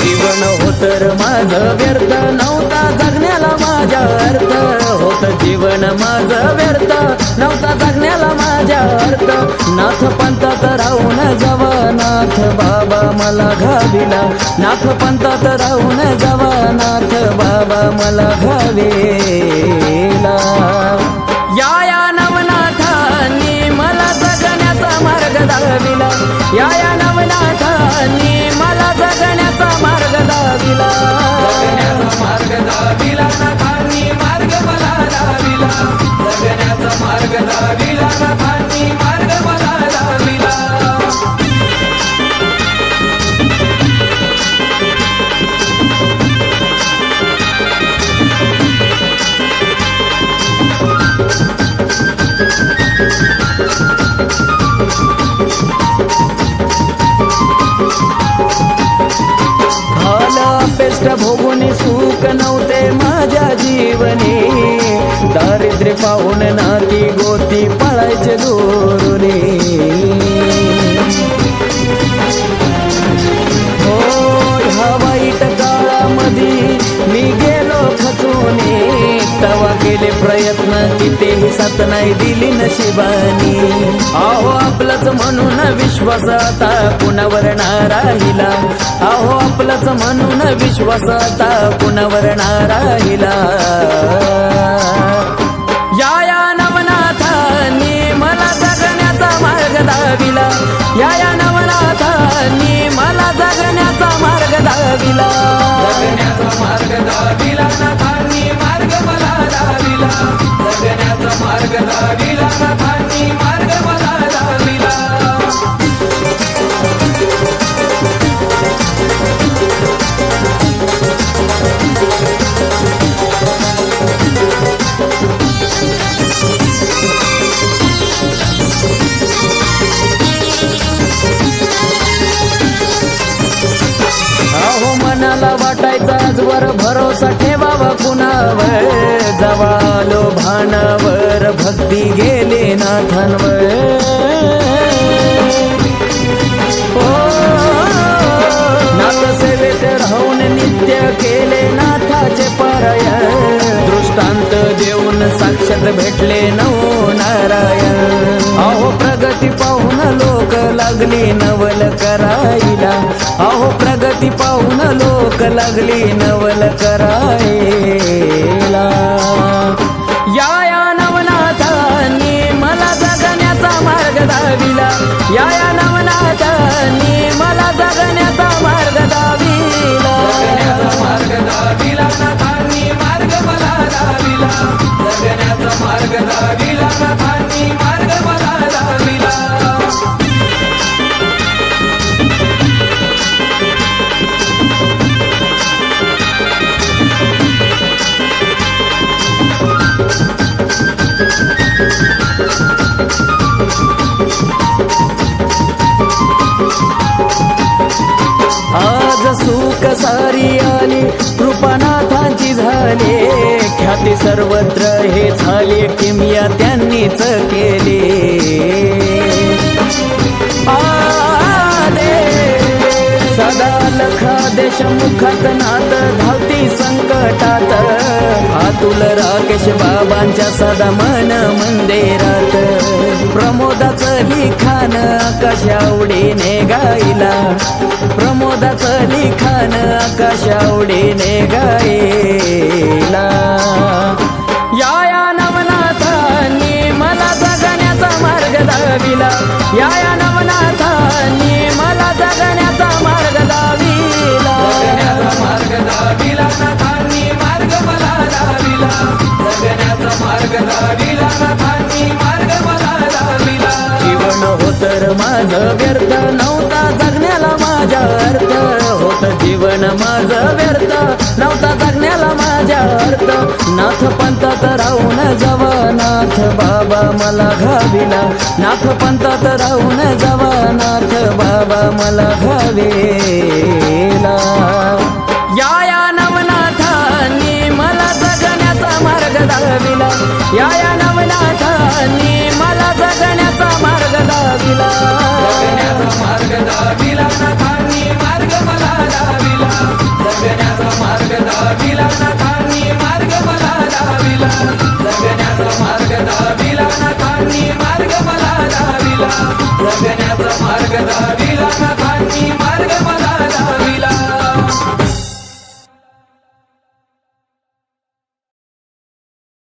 जीवन होतर माझ व्यर्थ नव्हता जगण्याला माझ्या अर्थ. जीवन माझं व्यर्थ नव्हता जगण्याला माझ्या अर्थ. नाथ पंथात राहून जावा नाथ बाबा मला घाविला नाथ पंथात राहून जावा नाथ बाबा मला घावे झालं भोगून सुख नव्हते माझ्या जीवनी. दारिद्र्य पाहून नाती गोती पळायचे दोरुनी. हो ह्या वाईट काळामध्ये मी गेलो खचून. तवा केले प्रयत्न तिथेही साथ नाही दिली नशिबानी. आहो आपलंच म्हणून विश्वास आता कुणावर ना राहिला अहो आपलंच म्हणून विश्वास आता कुणावर ना राहिला या या नवनाथांनी मला जगण्याचा मार्ग दाविला. या या नवनाथांनी मला जगण्याचा मार्ग दाविला. वाटायचा आजवर भरोसा ठेवावा कुणावर? जवालो भानावर भक्ती गेले नाथांवर. ओ, सेवेत राहून नित्य केले नाथाचे पारायण. दृष्टांत देऊन साक्षात भेटले नवो नारायण. अहो प्रगती पाहून लोक लागली नवल करायला ती पाहून लोक लागली नवल करायला. या या नवनाथांनी मला जगण्याचा मार्ग दाविला. या या नवनाथांनी मला जगण्याचा सर्वत्र हे झाले किमया त्यांनीच केले. सदा देशमुखात नात धावती संकटात. आतुल राकेश बाबांच्या सदा मन मंदिरात. प्रमोदाचं लिखाण आकाशावडीने गायला. प्रमोदाचं लिखाण आकाशावडीने गायला. या या नवनाथांनी मला जगण्याचा मार्ग दाविला. या या नवनाथांनी मला जगण्याचा मार्ग मार्ग दाविला नाथ पंथात राहून जावा नाथ बाबा मला घाविला नाथ पंथात राहून जावा नाथ बाबा मला घावेला या या नवनाथांनी मला जगण्याचा मार्ग दाविला. या या नवनाथांनी मला जगण्याचा मार्ग दाविला. जगण्याचा मार्ग दाविला. मार्ग मार्ग दावीला